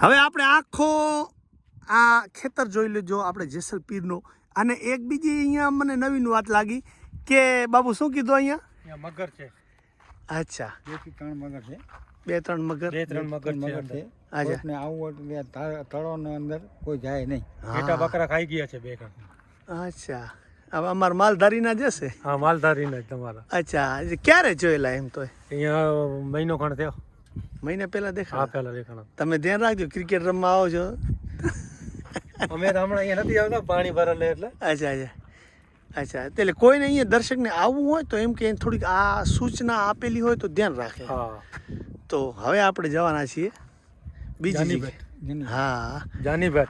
હવે આપણે આખો આ ખેતર જોઈ લેજો આપણે જેસલ પીરનો. અને એક બીજી અહીંયા મને નવીન વાત લાગી કે બાબુ શું કીધું અહીંયા? મગર છે. અચ્છા. બેથી ત્રણ મગર છે. બે ત્રણ મગર? બે ત્રણ મગર છે મગર. છે. હોય એટલે તા- તળોની અંદર કોઈ જાય નહીં. ઘેટા બકરા ખાઈ ગયા છે બે કણ અચ્છા. હવે અમારા માલધારીના જશે હા માલધારીના જ તમારા. અચ્છા ક્યારે જોયેલા એમ તો અહીંયા મહિનો ખણ થયો. મહિને પહેલા હા દેખા પેલા દેખાણા. તમે ધ્યાન રાખજો ક્રિકેટ રમવા આવો છો. અમે તો હમણાં અહીંયા નથી આવતા પાણી ભરેલે એટલે. અચ્છા અચ્છા. અચ્છા એટલે કોઈને અહીંયા દર્શકને આવવું હોય તો એમ કે થોડીક આ સૂચના આપેલી હોય તો ધ્યાન રાખે. હા. તો હવે આપણે જવાના છીએ. બીજી હા. જાનીભાઈ.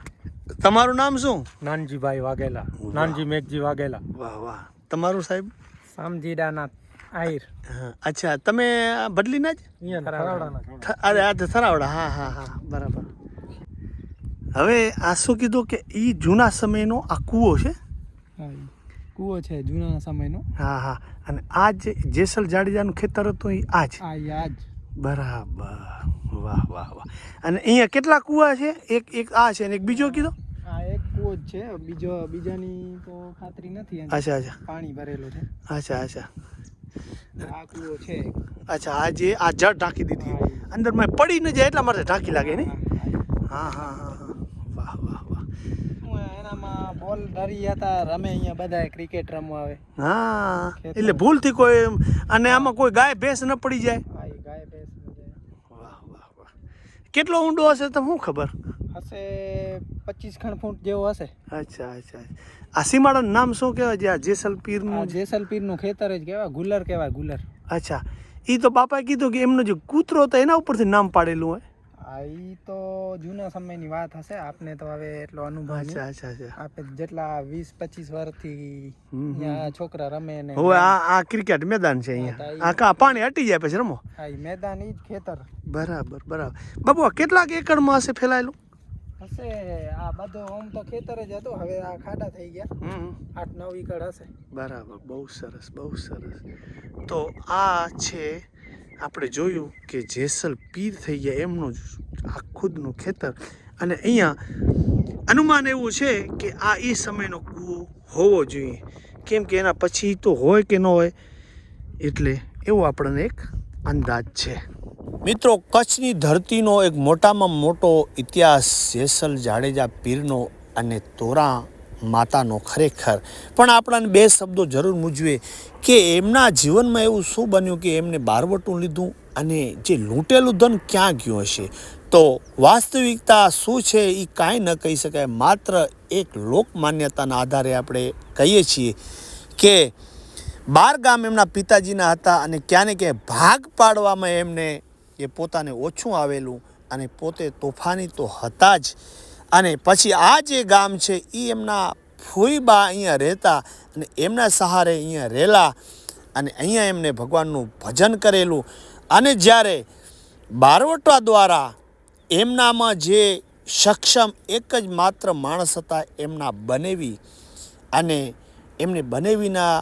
તમારું નામ શું? નાનજીભાઈ વાઘેલા. વાહ. નાનજી મેઘજી વાઘેલા. વાહ વાહ. તમારું સાહેબ? સામજીડાના આહિર. હા અચ્છા તમે બદલીના જ? અહીંયા અરે આ થરાવડા હા હા હા બરાબર. હવે આ શું કીધું કે એ જૂના સમયનો આ કૂવો છે? કૂવો છે જૂના સમયનો. હા હા અને આ જે જેસલ જાડેજાનું ખેતર હતું એ આ જ? આ જ. બરાબર. વાહ વાહ વાહ. અને અહીંયા કેટલા કૂવા છે? એક એક આ છે અને એક બીજો કીધો? આ એક કૂવો જ છે. બીજો બીજાની તો ખાતરી નથી અચ્છા અચ્છા. પાણી ભરેલું છે. અચ્છા અચ્છા. છે અચ્છા આ જે આ જળ ઢાંકી દીધી. અંદર મેં પડી ન જાય એટલા માટે ઢાંકી લાગે ને હા હા હા. વાહ વાહ વાહ. એનામાં બોલ ધરી હતા રમે અહીંયા બધા ક્રિકેટ રમવા આવે હા એટલે ભૂલથી કોઈ અને આમાં કોઈ ગાય ભેંસ ન પડી જાય? ગાય ભેંસ બધા. વાહ વાહ વાહ. કેટલો ઊંડો હશે તો શું ખબર? હશે પચીસ ખણ ફૂટ જેવો હશે. અચ્છા અચ્છા આ સીમાડાનું નામ શું કહેવાય? જે આ જેસલપીરનું જેસલપીરનું ખેતર જ કહેવાય ગુલર કહેવાય ગુલર. અચ્છા. એ તો બાપાએ કીધું કે એમનો જે કૂતરો હતો એના ઉપરથી નામ પાડેલું હોય. આ એ તો જૂના સમયની વાત હશે આપને તો હવે એટલો અનુભવ અચ્છા અચ્છા અચ્છા. આપણે જેટલા વીસ પચીસ વર્ષથી હમ. છોકરા રમે ને હવે આ આ ક્રિકેટ મેદાન છે અહીંયા. આ કા પાણી હટી જાય પછી રમો. હા ઈ મેદાન ઈ જ ખેતર. બરાબર બરાબર. બાબુ કેટલાક એકડમાં હશે ફેલાયેલું? હશે આ બધું આમ તો ખેતર જ હતું હવે આ ખાડા થઈ ગયા. આઠ નવ એકડ હશે. બરાબર બહુ સરસ બહુ સરસ. તો આ છે આપણે જોયું કે જેસલ પીર થઈ ગયા એમનું જ આ ખુદનું ખેતર. અને અહીંયા અનુમાન એવું છે કે આ એ સમયનો કૂવો હોવો જોઈએ. કેમ કે એના પછી તો હોય કે ન હોય એટલે એવો આપણને એક અંદાજ છે. મિત્રો, કચ્છની ધરતીનો એક મોટામાં મોટો ઇતિહાસ જેસલ જાડેજા પીરનો અને તોરા માતાનો ખરેખર. પણ આપણાને બે શબ્દો જરૂર મૂજવે કે એમના જીવનમાં એવું શું બન્યું કે એમને બારવટું લીધું અને જે લૂંટેલું ધન ક્યાં ગયું હશે? તો વાસ્તવિકતા શું છે એ કાંઈ ન કહી શકાય. માત્ર એક લોક માન્યતાના આધારે આપણે કહીએ છીએ કે બાર ગામ એમના પિતાજીના હતા અને ક્યાંને ક્યાંય ભાગ પાડવામાં એમને એ પોતાને ઓછું આવેલું અને પોતે તોફાની તો હતા જ. અને પછી આ જે ગામ છે એ એમના ફૂઈબા અહીંયા રહેતા અને એમના સહારે અહીંયા રહેલા અને અહીંયા એમને ભગવાનનું ભજન કરેલું. અને જ્યારે બારવટા દ્વારા એમનામાં જે સક્ષમ એક જ માત્ર માણસ હતા, એમના બનેવી અને એમને બનેવીના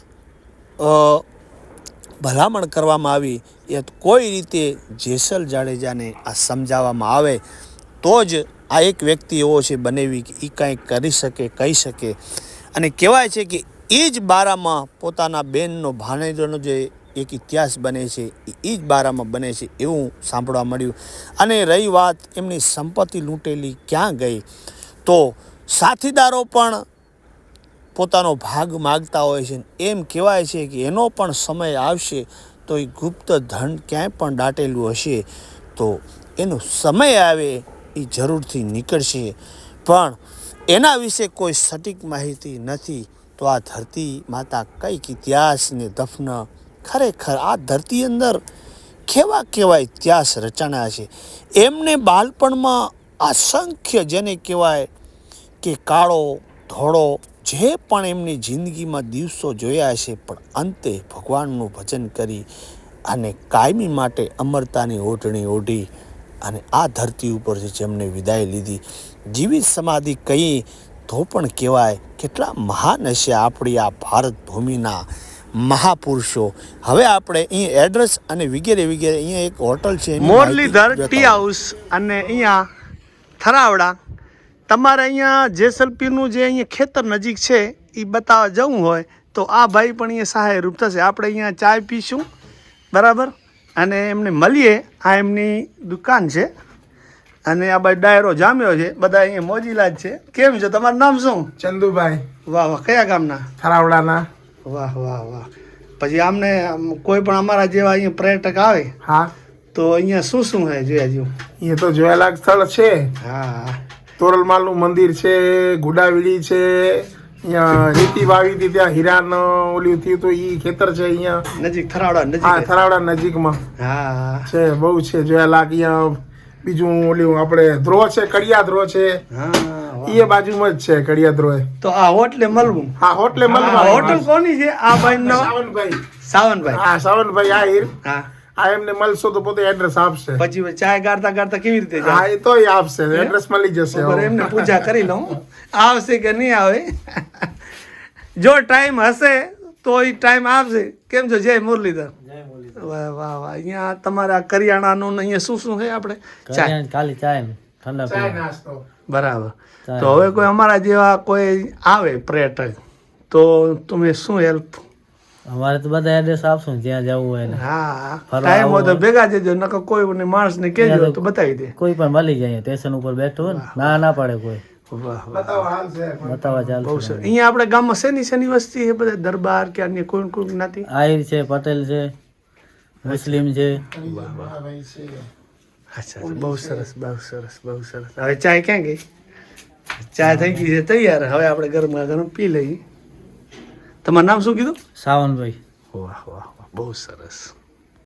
ભલામણ કરવામાં આવી, એ કોઈ રીતે જેસલ જાડેજાને આ સમજાવવામાં આવે, તો જ આ એક વ્યક્તિ એવો છે બનેવી કે એ કાંઈ કરી શકે, કહી શકે. અને કહેવાય છે કે એ જ બારામાં પોતાના બેનનો, ભાણેજનો જે એક ઇતિહાસ બને છે એ જ બારામાં બને છે એવું સાંભળવા મળ્યું. અને રહી વાત એમની સંપત્તિ લૂંટેલી ક્યાં ગઈ? તો સાથીદારો પણ પોતાનો ભાગ માગતા હોય છે. એમ કહેવાય છે કે એનો પણ સમય આવશે તો એ ગુપ્ત ધન ક્યાંય પણ દાટેલું હશે. તો એનો સમય આવે એ જરૂરથી નીકળશે. પણ એના વિશે કોઈ સટીક માહિતી નથી. તો આ ધરતી માતા કંઈક ઇતિહાસને દફન ખરેખર આ ધરતી અંદર કેવા કેવા ઇતિહાસ રચાણા છે. એમને બાળપણમાં અસંખ્ય જેને કહેવાય કે કાળો, ધોળો જે પણ એમની જિંદગીમાં દિવસો જોયા છે પણ અંતે ભગવાનનું ભજન કરી અને કાયમી માટે અમરતાની ઓઢણી ઓઢી અને આ ધરતી ઉપરથી જેમને વિદાય લીધી. જીવિત સમાધિ કહી તો પણ કહેવાય કેટલા મહાન હશે આપણી આ ભારત ભૂમિના મહાપુરુષો. હવે આપણે અહીં એડ્રેસ અને વગેરે વગેરે અહીંયા એક હોટલ છે મોરલીધર ટી હાઉસ અને અહીંયા થરાવડા તમારે અહીંયા જેસલપીરનું જે અહીંયા ખેતર નજીક છે એ બતાવવા જવું હોય તો આ ભાઈ પણ અહીંયા સહાયરૂપ થશે. આપણે અહીંયા ચાય પીશું બરાબર? અને એમને મળીએ. આ એમની દુકાન છે. અને આ ભાઈ ડાયરો જામ્યો છે. બધા અહીંયા મોજીલા જ છે. કેમ છે? તમારું નામ શું? ચંદુભાઈ. વાહ વાહ. કયા ગામના? થરાવડાના. વાહ વાહ વાહ. પછી આમને કોઈ પણ અમારા જેવા અહીંયા પર્યટક આવે હા. તો અહીંયા શું શું છે જોયા જેવું? એ તો જોયાલાયક સ્થળ છે. હા. તોરલમાલનું મંદિર છે ગુડાવીડી છે અહીંયા રેતી વાવી હતી ત્યાં હીરાન ઓલું થયું તો ઈ ખેતર છે અહીંયા. નજીક થરાવડા હા નજીક. થરાવડા નજીકમાં. હા. છે બહુ છે જોયાલાયક અહીંયા બીજું ઓલું આપણે ધ્રો છે કડિયા ધ્રો છે. એ બાજુમાં જ છે કડિયા ધ્રો. તો આ હોટલે મળવું હા હોટલે આ હોટલ કોની છે? આ ભાઈ નો સાવનભાઈ. સાવનભાઈ. હા સાવનભાઈ આહિર. હા. આ એમને મળશો તો પોતે એડ્રેસ આપશે. પછી ચાય ગાળતા ગાળતા કેવી રીતે હા એ તો આપશે. એડ્રેસ મળી જશે એમને પૂજા કરી લઉં. આવશે કે નહીં આવે? જો ટાઈમ હશે તો એ ટાઈમ આપશે. કેમ છો? જય મુરલીધર. વાહ વાહ વાહ. અહીંયા તમારા કરિયાણાનું અહીંયા શું શું છે આપણે? ચાય. ખાલી ચાય ઠંડા ચાય નાસ્તો. બરાબર. તો હવે કોઈ અમારા જેવા કોઈ આવે પર્યટક તો તમે શું હેલ્પ અમારે તો બધા એડ્રેસ આપશું જ્યાં જવું હોય ને. હા ટાઈમ હોય તો ભેગા જજો નકર કોઈ માણસને કહેજો તો બતાવી દે. કોઈ પણ મળી જાય સ્ટેશન ઉપર બેઠો હોય ને ના ના પડે કોઈ. વાહ વાહ. બતાવો હાલ છે બતાવવા બહુ ચાલશે અહીંયા આપણે ગામમાં શેની શેની વસ્તી છે બધા? દરબાર કે અન્ય કોઈ કોઈ જ્ઞાતિ? આહિર છે પટેલ છે મુસ્લિમ છે. ભાઈ છે. અચ્છા. બહુ સરસ બહુ સરસ બહુ સરસ. હવે ચાય ક્યાં ગઈ? ચાય થઈ ગઈ છે તૈયાર. હવે આપણે ગરમા ગરમ પી લઈએ. તમારું નામ શું કીધું? સાવનભાઈ. વાહ વાહ વાહ. બહુ સરસ.